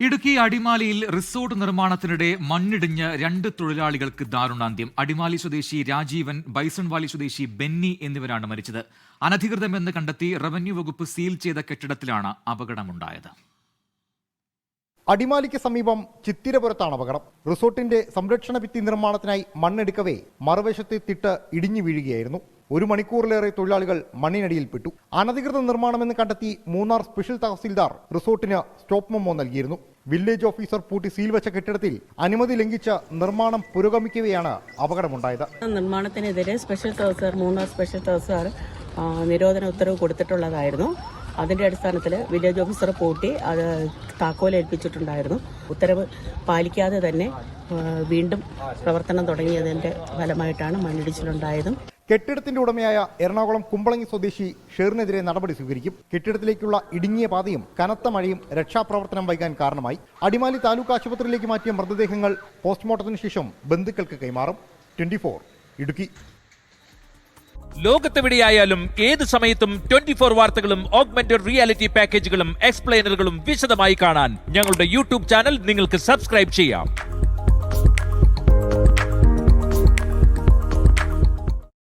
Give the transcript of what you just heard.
ഇടുക്കി അടിമാലിയിൽ റിസോർട്ട് നിർമ്മാണത്തിനിടെ മണ്ണിടിഞ്ഞ് രണ്ട് തൊഴിലാളികൾക്ക് ദാരുണാന്ത്യം. അടിമാലി സ്വദേശി രാജീവൻ ബൈസൺവാലി സ്വദേശി ബെന്നി എന്നിവരാണ് മരിച്ചത്. അനധികൃതമെന്ന് കണ്ടെത്തി റവന്യൂ വകുപ്പ് സീൽ ചെയ്ത കെട്ടിടത്തിലാണ് അപകടമുണ്ടായത്. അടിമാലിക്ക് സമീപം ചിത്തിരപുരത്താണ് അപകടം. റിസോർട്ടിന്റെ സംരക്ഷണ ഭിത്തി നിർമ്മാണത്തിനായി മണ്ണെടുക്കവേ മറുവശത്തെ തിട്ട് ഇടിഞ്ഞു വീഴുകയായിരുന്നു. ഒരു മണിക്കൂറിലേറെ തൊഴിലാളികൾ മണ്ണിനടിയിൽപ്പെട്ടു. അനധികൃത നിർമ്മാണമെന്ന് കണ്ടെത്തി മൂന്നാർ സ്പെഷ്യൽ തഹസിൽദാർ റിസോർട്ടിന് സ്റ്റോപ്പ് മെമ്മോ നൽകിയിരുന്നു. വില്ലേജ് ഓഫീസർ പൂട്ടി സീൽ വെച്ച കെട്ടിടത്തിൽ അനുമതി ലംഘിച്ച നിർമ്മാണം പുരോഗമിക്കുകയാണ് അപകടമുണ്ടായത്. നിർമ്മാണത്തിനെതിരെ സ്പെഷ്യൽ തഹസിൽദാർ മൂന്നാർ സ്പെഷ്യൽ തഹസിൽദാർ നിരോധന ഉത്തരവ് കൊടുത്തിട്ടുള്ളതായിരുന്നു. അതിന്റെ അടിസ്ഥാനത്തിൽ വില്ലേജ് ഓഫീസർ പൂട്ടി അത് താക്കോൽ ഏൽപ്പിച്ചിട്ടുണ്ടായിരുന്നു. ഉത്തരവ് പാലിക്കാതെ തന്നെ വീണ്ടും പ്രവർത്തനം തുടങ്ങിയതിന്റെ ഫലമായിട്ടാണ് മണ്ണിടിച്ചിലുണ്ടായതും. കെട്ടിടത്തിന്റെ ഉടമയായ എറണാകുളം കുമ്പളങ്ങി സ്വദേശി ഷേറിനെതിരെ നടപടി സ്വീകരിക്കും. കെട്ടിടത്തിലേക്കുള്ള ഇടുങ്ങിയ പാതയും കനത്ത മഴയും രക്ഷാപ്രവർത്തനം വൈകാൻ കാരണമായി. അടിമാലി താലൂക്ക് ആശുപത്രിയിലേക്ക് മാറ്റിയ മൃതദേഹങ്ങൾ പോസ്റ്റ്മോർട്ടത്തിന് ശേഷം ബന്ധുക്കൾക്ക് കൈമാറും. ട്വന്റി ഇടുക്കി. ലോകത്തെവിടെയായാലും ഏത് സമയത്തും ട്വന്റി ഫോർ വാർത്തകളും ഓഗ്മെന്റഡ് റിയാലിറ്റി പാക്കേജുകളും എക്സ്പ്ലെയിനറുകളും വിശദമായി കാണാൻ ഞങ്ങളുടെ യൂട്യൂബ് ചാനൽ നിങ്ങൾക്ക് സബ്സ്ക്രൈബ് ചെയ്യാം.